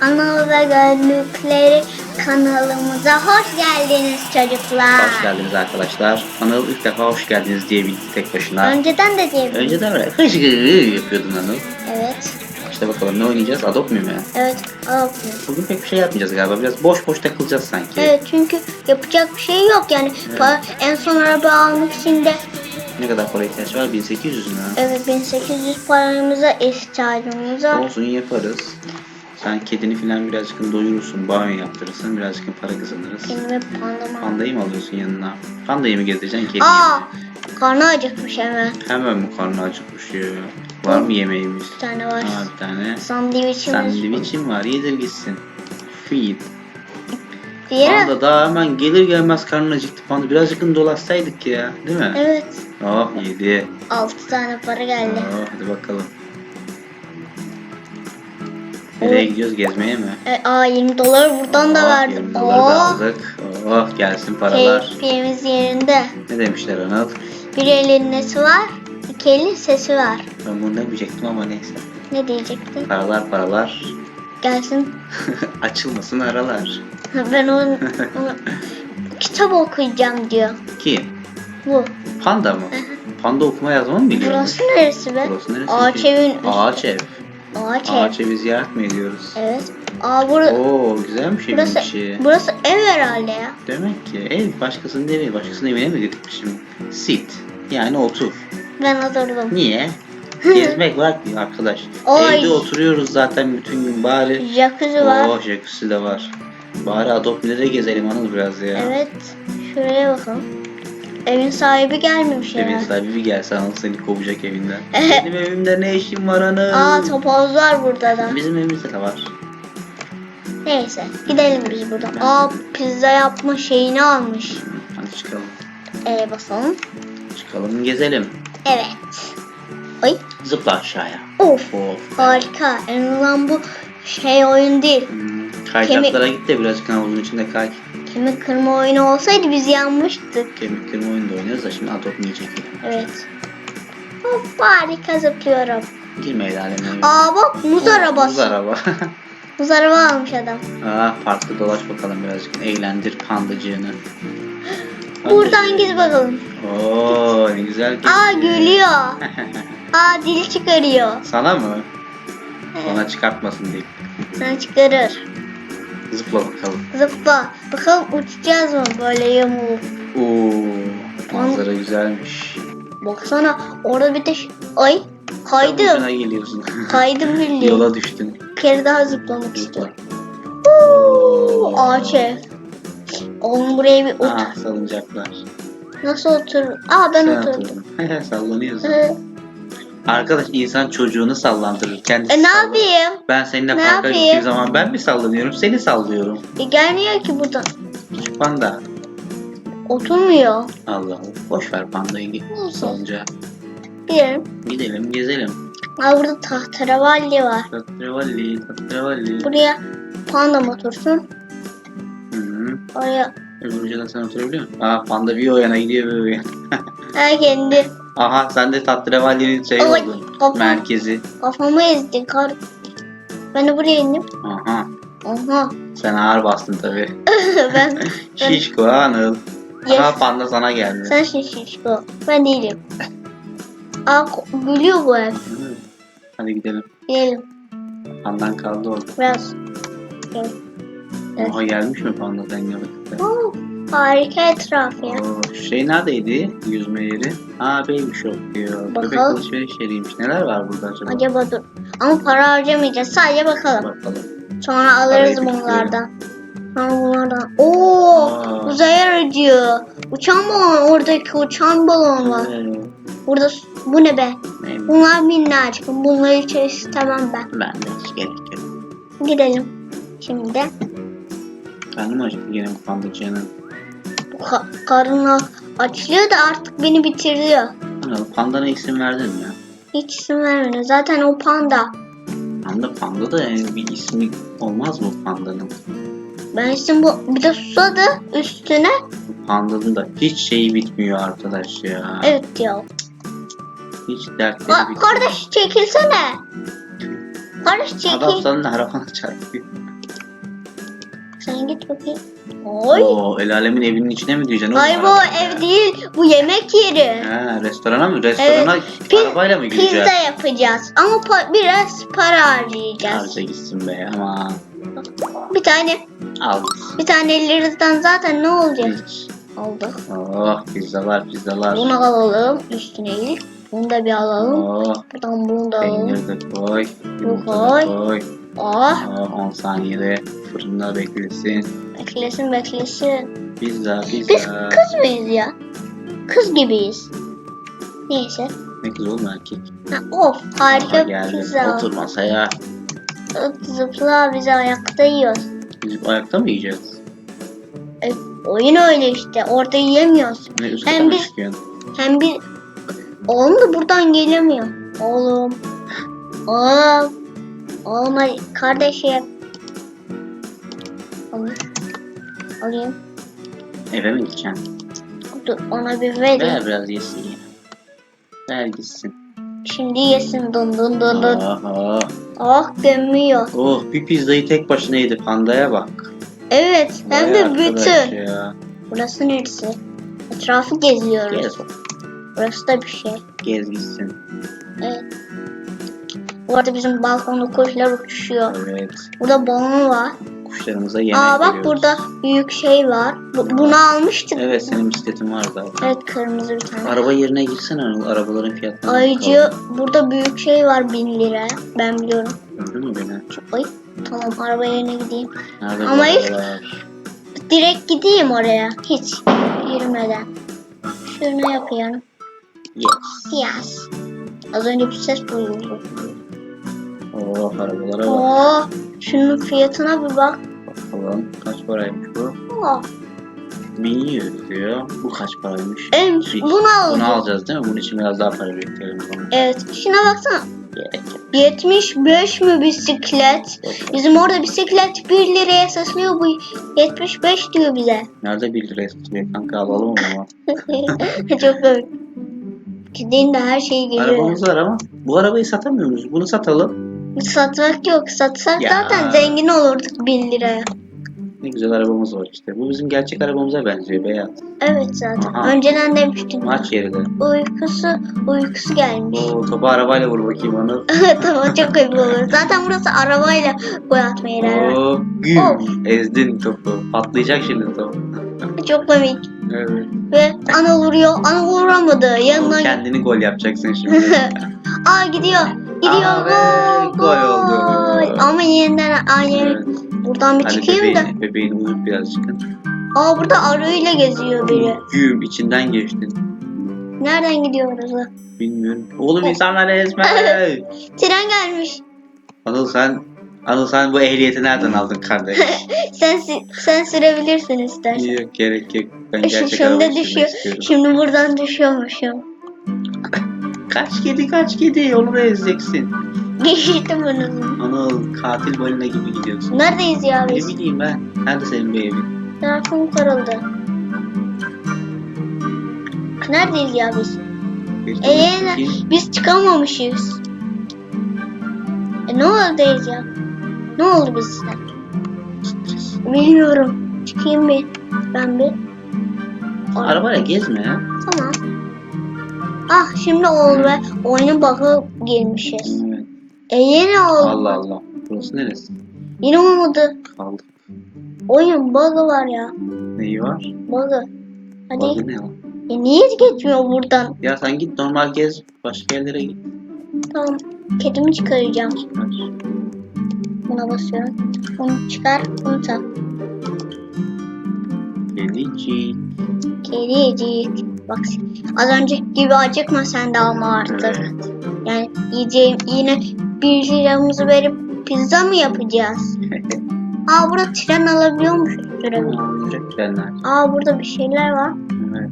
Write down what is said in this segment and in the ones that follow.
Anıl ve Gönlükleri kanalımıza hoş geldiniz çocuklar. Hoş geldiniz arkadaşlar. Anıl ilk defa hoş geldiniz diyebildi tek başına. Önceden de diyebilirim. Önceden öyle hış yapıyordun Anıl. Evet. İşte bakalım ne oynayacağız? Adopt mu? Evet. aferin. Bugün pek bir şey yapmayacağız galiba. Biraz boş boş takılacağız sanki. Evet çünkü yapacak bir şey yok yani. Pa- en son araba almak için de Ne kadar para ihtiyaç var? 1800 lira. evet 1800 paramıza ihtiyacımız var. Olsun yaparız. Sen kedini falan birazcık doyurursun, banyo yaptırırsın, birazcık para kazanırız. Benim pandama. Pandayı mı alıyorsun yanına? Pandayı mı gezdireceksin kediyi? Aa, mi? karnı acıkmış hemen. Hemen mi karnı acıkmış ya? Var mı yemeğimiz? Bir tane var. Aa bir tane. Sandviçimiz. Sandviçim var yedir gitsin. Feed. Diğeri. Panda daha hemen gelir gelmez karnın acıktı. Panda birazcık dolaşsaydık ya değil mi? Evet. Oh yedi. 6 tane para geldi. Oh hadi bakalım. Nereye gidiyoruz gezmeye mi? E, aa 20 dolar buradan da Oh, verdim. 20 doları da Oo. aldık. Oh gelsin paralar. Keyfimiz yerinde. Ne demişler Anıl? Bir elin nesi var, iki elin sesi var. Ben bunu demeyecektim ama neyse. Ne diyecektin? Paralar paralar. Gelsin. Açılmasın aralar. ben onu, onu kitap okuyacağım diyor. Kim? Bu. Panda mı? Panda okuma yazma mı biliyor? Burası neresi be? Burası neresi? Ağaç ki? evin üstü. Ağaç ev. Ağaç. Ağaç evi ziyaret mi ediyoruz? Evet. Aa bura, Oo güzelmiş evin burası, içi. burası ev herhalde ya. Demek ki ev başkasının evi, başkasının evine mi gitmişim? Sit. Yani otur. Ben oturdum. Niye? Gezmek var ki arkadaş. Oy. Evde oturuyoruz zaten bütün gün bari. Jacuzzi var. Oh jacuzzi de var. Bari Adopne'de gezelim Anıl biraz ya. Evet. Şuraya bakalım. Evin sahibi gelmemiş Evin sahibi bir gelse Anıl seni kovacak evinden. Benim evimde ne işin var Anıl? Aa topoz var burada da. Bizim evimizde de var. Neyse gidelim biz buradan. Aa pizza yapma şeyini almış. Hadi çıkalım. Ee basalım. Çıkalım gezelim. Evet. Ay. Zıpla aşağıya. Of. Of. Harika. En azından bu şey oyun değil. Hmm, Kayacaklara git de birazcık havuzun içinde kay. Kemik kırma oyunu olsaydı biz yanmıştık. Kemik kırma oyunu da oynuyoruz da şimdi Adopne'yi çekelim. Evet. Hop harika zıplıyorum. Girme el alemine. Aa bak muz arabası. Muz araba. Muz araba almış adam. Aa, parkta dolaş bakalım birazcık. Eğlendir pandacığını. Buradan git bakalım. Oo ne güzel gitti. Aa gülüyor. Aa dil çıkarıyor. Sana mı? Bana çıkartmasın diye. Sen çıkarır. Zıpla bakalım. Zıpla. Bakalım uçacağız mı böyle yamulup. Oo manzara güzelmiş. Baksana orada bir de ş- ay kaydım. ucuna geliyorsun. Kaydım bildiğin. Yola düştün. Bir kere daha zıplamak Zıpla. istiyorum. Uuu, ağaç ev. Oğlum buraya bir otur. Aa salıncaklar. Nasıl otur? Aa ben Sen oturdum. oturdun. Sallanıyorsun. Hı. Arkadaş insan çocuğunu sallandırır. Kendisi E ne sallanır. yapayım? Ben seninle Ne parka yapayım? gittiğim zaman ben mi sallanıyorum? Seni sallıyorum. E gelmiyor ki buradan. Panda. Oturmuyor. Allah Allah. Boş ver pandayı git Neyse. salıncağa. Gidelim. Gidelim gezelim. Aa burada tahterevalli var. Tatravalli, tatravalli. Buraya panda mı otursun? Hı hı. Oraya Öbür ucuna sen oturabiliyor musun? Aa panda bir o yana gidiyor bir o yana. ha kendi Aha sen de tatravalli'nin şey oldun. kafam. Merkezi. kafamı ezdi kar. Ben de buraya indim. Aha. Oha. Sen ağır bastın tabi. ben, Şişko Anıl. Yes. Aha panda sana geldi. sen şişko. Ben değilim. Aa ko- gülüyor bu ev. Hı. Hadi gidelim. Gidelim. Pandan kaldı orada. Biraz. Evet. Aha gelmiş mi panda seninle birlikte? Oo, harika etraf ya. Oo, şey neredeydi? Yüzme yeri. Aa baby shop diyor. Bebek Bakalım. alışveriş yeriymiş. Neler var burada acaba? Acaba dur. Ama para harcamayacağız. Sadece bakalım. Bakalım. Sonra alırız Parayı bunlardan. Sonra bunlardan. Oo, Aa. uzay aracı. Uçan balon. Oradaki uçan balon var. Ee, Burada bu ne be? neymiş? Bunlar minnacık. Bunları hiç istemem ben. Ben de hiç gerek yok. Gidelim. Şimdi Karnım acıktı gene bu pandacığının. Ka- karnı açlıyor da artık beni bitiriyor. Anıl pandana isim verdin mi ya? Hiç isim vermedi. Zaten o panda. Panda panda da yani bir ismi olmaz mı pandanın? Ben isim bu. Bir de susadı üstüne. Pandanın da hiç şeyi bitmiyor arkadaş ya. Evet ya. Hiç dertleri Aa, bitmiyor. kardeş çekilsene. Kardeş çekil. Adam sana arabana çarpıyor. Sen git bakayım. Oy. Oo, el alemin evinin içine mi diyeceksin? oğlum Hayır bu arabayı? ev değil. Bu yemek yeri. Ha, restorana mı? Restorana Pi- arabayla mı gideceğiz? Pizza yapacağız. Ama pa- biraz para harcayacağız. Harca gitsin be ama. Bir tane Al. bir tane 50 liradan zaten ne olacak? Aldık. Oh pizzalar pizzalar. Bunu alalım üstüne ilk. Bunu da bir alalım. Oh Buradan bunu da alalım. peynir de koy. Yumurta da koy. Oh, 10 saniyede fırında beklesin. beklesin beklesin. Pizza Biz pizza. kız mıyız ya? Kız gibiyiz. Neyse. Ne kız oğlum erkek. Ha, of harika Aha, pizza. Otur masaya. Zıpla biz ayakta yiyoruz. Biz ayakta mı yiyeceğiz? E, oyun öyle işte. Orada yiyemiyoruz. Ne üst Hem mı biz- çıkıyorsun? Hem bir oğlum da buradan gelemiyor. Oğlum. Oğlum. Oğlum hadi kardeşim. Alayım. Alayım. Eve mi gideceksin? Dur ona bir vereyim. Ver biraz yesin ya. Ver gitsin. Şimdi yesin dın dın dın dın. Aha. Oh gömüyor. Oh bir pizzayı tek başına yedi. Pandaya bak. Evet hem Vay de arkadaş bütün. Ya. Burası neresi? Etrafı geziyoruz. Gez, Burası da bir şey. gez gitsin. Evet. Bu arada bizim balkonda kuşlar uçuşuyor. Evet. Burada balon var. Kuşlarımıza yemek Aa bak veriyoruz. burada büyük şey var. Bu- bunu almıştık. Evet senin bisikletin var zaten. Evet kırmızı bir tane. Araba yerine girsene Anıl. Arabaların fiyatlarına Ayıcı bakalım. burada büyük şey var 1000 lira. Ben biliyorum. Gördün mü beni? Ay tamam araba yerine gideyim. Nerede Ama ilk-? Direkt gideyim oraya. Hiç yürümeden. Şunu yapıyorum. Yes. Yes. Az önce bir ses duyuldu. Oh arabalara bak. Oo, şunun fiyatına bir bak. Bakalım kaç paraymış bu? Oo, 1100 diyor. Bu kaç paraymış? en, Hiç. bunu Bunu aldım. alacağız değil mi? Bunun için biraz daha para o zaman. Evet, şuna baksana. Gerek yok. 75 mi bisiklet? Bizim orada bisiklet 1 liraya satılıyor bu 75 diyor bize. Nerede 1 liraya satılıyor kanka alalım o zaman. Çok komik. Gidin de her şeyi geliyor. Arabamız var ama bu arabayı satamıyor muyuz? Bunu satalım. Satmak yok. Satsak Ya. zaten zengin olurduk 1 liraya. Ne güzel arabamız var işte. Bu bizim gerçek arabamıza benziyor beyaz. Evet zaten. Aha. Önceden demiştim. Maç yeri de. Uykusu, uykusu gelmiş. Oo, topu arabayla vur bakayım onu. tamam çok ayıp olur. Zaten burası arabayla gol atma yeri. Oo, güm. Ezdin topu. Patlayacak şimdi top. Çok komik. Evet. Ve ana vuruyor. Ana vuramadı. Yanına kendini gol yapacaksın şimdi. Aa gidiyor. Gidiyor. Gol, gol oldu. Ama yeniden aynı Evet. buradan bir Hadi çıkayım da. bebeğini, bebeğini uyut biraz çıkın. Aa burada arıyla geziyor biri. Güm içinden geçtin. Nereden gidiyoruz? Bilmiyorum. Oğlum insanları ezme. Tren gelmiş. Anıl sen Anıl sen bu ehliyeti nereden aldın kardeş? Sen sen sürebilirsin istersen. yok gerek yok. Ben Şu- gerçek Şimdi düşüyor. istiyorum. Şimdi buradan düşüyormuşum. Kaç kedi kaç kedi onu da ezeceksin. Geçtim bunu. Anıl katil balina gibi gidiyorsun. Neredeyiz ya Ne biz? bileyim ben. Nerede senin bir evin? Tarafım kırıldı. Neredeyiz ya biz? Bir Ee, bakayım. biz çıkamamışız. E ne oradayız ya? Ne oldu bizde? Bilmiyorum. Çıkayım bir. Ben bir. Arabayla gezme ya. Tamam. Ah şimdi oldu ve oyunun bug'a girmişiz. Evet. E yine oldu. Allah Allah. Burası neresi? Yine olmadı. Kaldık. Oyun bug'ı var ya. Neyi var? Bug'ı. Hadi. Bazı ne lan? E niye geçmiyor buradan? Ya sen git normal gez. Başka yerlere git. Tamam. Kedimi çıkaracağım. Hadi. Buna basıyorum. Bunu çıkar, bunu tak. Kedicik. Kedicik. Bak az önce gibi acıkma sen de ama artık. Evet. Yani yiyeceğim yine bir liramızı verip pizza mı yapacağız? Aa burada tren alabiliyormuşuz sürebilir. Olacak trenler. Aa burada bir şeyler var. Evet.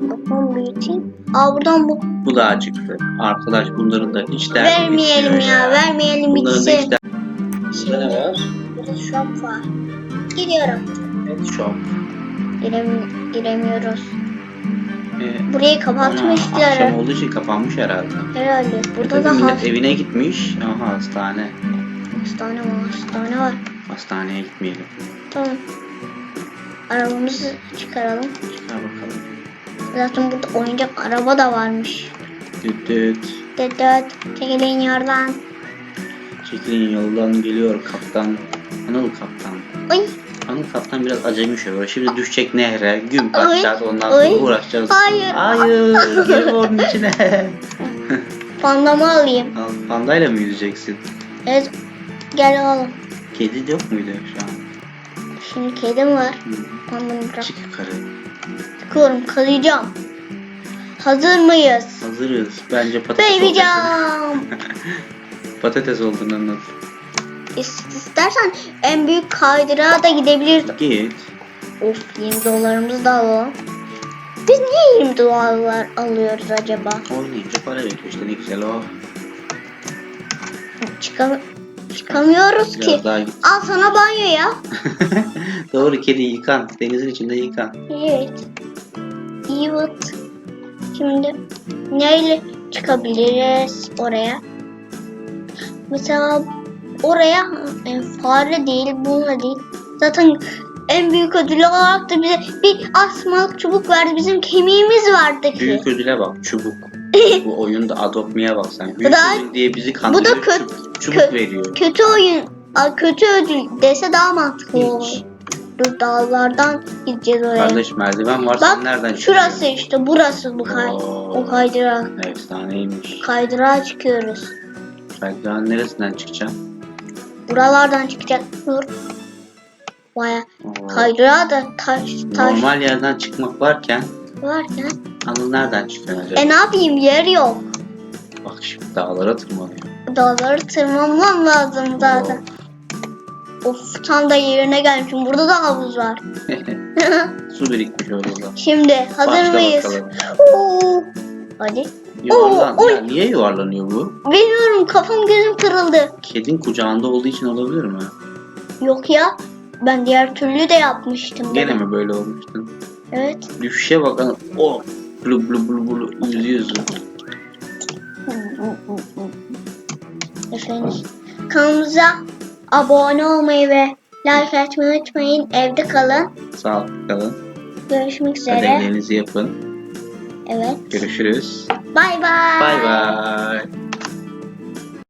Bakalım büyüteyim. Aa buradan bu. Bu da acıktı. Arkadaş bunların da hiç derdi Vermeyelim bitmiyor ya, vermeyelim Bunların da bitsin. hiç derdi. Burada ne var? Burada shop var. Gidiyorum. Evet shop. Girem giremiyoruz. Ee, Burayı kapatmışlar. akşam olduğu için kapanmış herhalde. Herhalde. Burada Tabii da millet evine gitmiş. Aha hastane. Hastane var, hastane var. Hastaneye gitmeyelim. Tamam. Arabamızı çıkaralım. Çıkar bakalım. Zaten burada oyuncak araba da varmış. Düt düt. Dıt dıt. Çekilin yoldan. Çekilin yoldan geliyor kaptan. Anıl kaptan. Oy. Anıl kaptan biraz acemi şoför. Şimdi düşecek nehre. Gün bakacağız ondan sonra oy. uğraşacağız. Hayır. Hayır. Gir onun içine. Pandamı alayım. Al, Pandayla mı yüzeceksin? Evet. Gel oğlum. Kedi de yok muydu şu an? Şimdi kedim var. Hı. Pandamı bırak. Çık yukarı. Çıkıyorum. Kayacağım. Hazır mıyız? Hazırız. Bence patates Baby olacaksın. jump. Patates olduğunu anlat. İst- İstersen en büyük kaydırağa da gidebiliriz. Git. Of 20 dolarımızı da alalım. Biz niye 20 dolar alıyoruz acaba? Oynayınca para veriyor işte ne güzel o. Çıkam çıkamıyoruz ki. Biraz daha git. Al sana banyo ya. Doğru kedi yıkan. Denizin içinde yıkan. Evet. Evet. Şimdi neyle çıkabiliriz oraya? Mesela oraya e, fare değil, bununla değil. Zaten en büyük ödül olarak da bize bir asmalık çubuk verdi. Bizim kemiğimiz vardı ki. Büyük ödüle bak çubuk. Bu oyunda Adopt bak sen. Büyük da- ödül diye bizi kandırıyor. bu da kötü- çubuk, çubuk kö- veriyor. Kötü oyun, kötü ödül dese daha mantıklı olur. Hiç. Dur dağlardan gideceğiz oraya. Kardeş merdiven var Bak sen nereden şurası çıkıyorsun? işte burası bu kay Oo. o kaydırak. Efsaneymiş. Kaydırağa çıkıyoruz. Merdiven neresinden çıkacağım? Buralardan çıkacak. Dur. Baya Oo. kaydırağa da taş taş Normal yerden çıkmak varken varken. Anıl nereden çıkıyor acaba? E ne yapayım yer yok. Bak şimdi dağlara tırmanıyor. Dağları tırmanmam lazım zaten. Of tam da yerine gelmişim. Burada da havuz var. Su birikmiş orada. Şimdi hazır Başla mıyız? bakalım. Oo. Hadi. Yuvarlan. Oo, oy. Ya niye yuvarlanıyor bu? Bilmiyorum kafam gözüm kırıldı. Kedin kucağında olduğu için olabilir mi? Yok ya. Ben diğer türlü de yapmıştım. Gene mi böyle olmuştun? Evet. Düşüşe bak. Anıl. Oh. Blu blu blu blu yüzüyorsun. Efendim. Kanalımıza abone olmayı ve like atmayı unutmayın. Evde kalın. Sağlıklı kalın. Görüşmek üzere. Ödevlerinizi yapın. Evet. Görüşürüz. Bay bay.